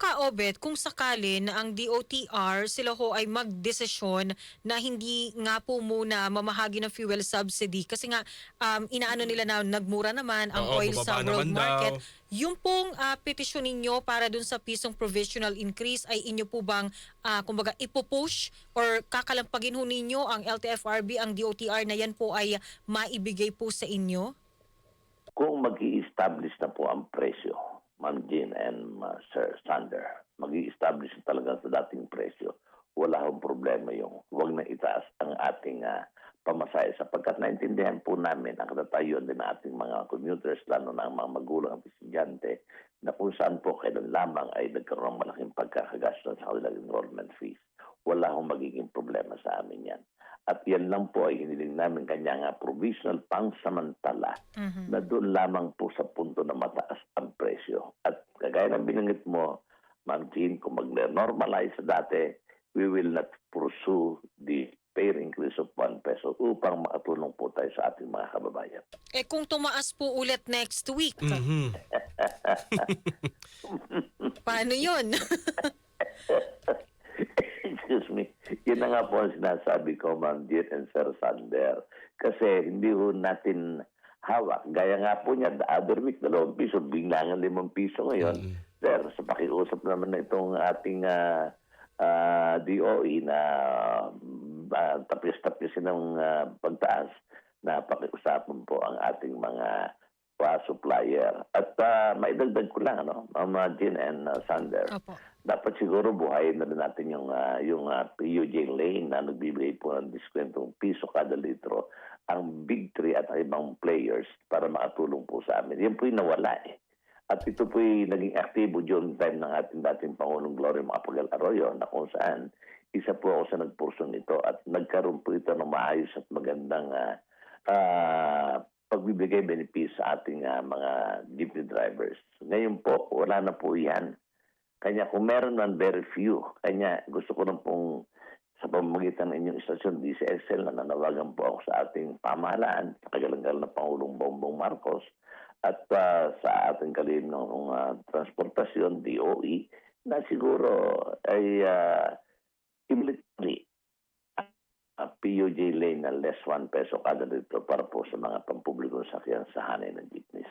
ka, Obet, kung sakali na ang DOTR sila ho ay magdesisyon na hindi nga po muna mamahagi ng fuel subsidy kasi nga um, inaano nila na nagmura naman ang Oo, oil sa bumaba world naman market. daw. Yung pong ah, petisyon ninyo para dun sa pisong provisional increase ay inyo po bang ah, kumbaga ipopush or kakalampagin ho ninyo ang LTFRB, ang DOTR na yan po ay maibigay po sa inyo? Kung mag establish na po ang presyo, Ma'am Jean and uh, Sir Sander, mag establish talaga sa dating presyo, wala akong problema yung huwag na itaas ang ating uh, pamasahe sapagkat naintindihan po namin ang katatayuan din ng ating mga commuters, lalo na ang mga magulang at estudyante, na kung saan po kailan lamang ay nagkaroon ng malaking pagkakagastos sa kanilang enrollment fees. Wala akong magiging problema sa amin yan. At yan lang po ay hiniling namin kanya nga provisional pangsamantala na doon lamang po sa punto na mataas ang presyo. At kagaya ng binanggit mo, Ma'am Jean, kung mag-normalize sa dati, we will not pursue the fare increase of 1 peso upang makatulong po tayo sa ating mga kababayan. Eh kung tumaas po ulit next week, Mhm. paano yun? Yun na nga po ang sinasabi ko, Ma'am Jean and Sir Sander. Kasi hindi ho natin hawak. Gaya nga po niya, the other week, dalawang piso, bigla nga limang piso ngayon. Sir, sa pakiusap naman na itong ating ah, ah, DOE na uh, tapis-tapisin ng ah, pagtaas na pakiusapan po ang ating mga uh, supplier. At uh, maidagdag ko lang, ano, Ma'am Jean and uh, Sander Opo. Dapat siguro buhayin na rin natin yung ah, yung ah, PUJ lane na nagbibigay po ng diskwentong piso kada litro ang big three at ang ibang players para makatulong po sa amin. Yan po yung nawala eh. At ito po yung naging aktibo during time ng ating dating Pangulong Gloria Macapagal Arroyo na kung saan isa po ako sa nagpurso nito at nagkaroon po ito ng maayos at magandang ah, ah, pagbibigay benefits sa ating ah, mga jeepney drivers. Ngayon po, wala na po yan. Kanya kung meron man very few, kanya gusto ko lang pong sa pamamagitan ng inyong istasyon DCSL na nanawagan po ako sa ating pamahalaan, kagalangal na Pangulong Bongbong Marcos, at ah, sa ating kalim ng ah, transportasyon, DOE, na siguro ay uh, immediately uh, PUJ lane na less 1 peso kada dito para po sa mga pampublikong sakyan sa hanay ng jeepneys.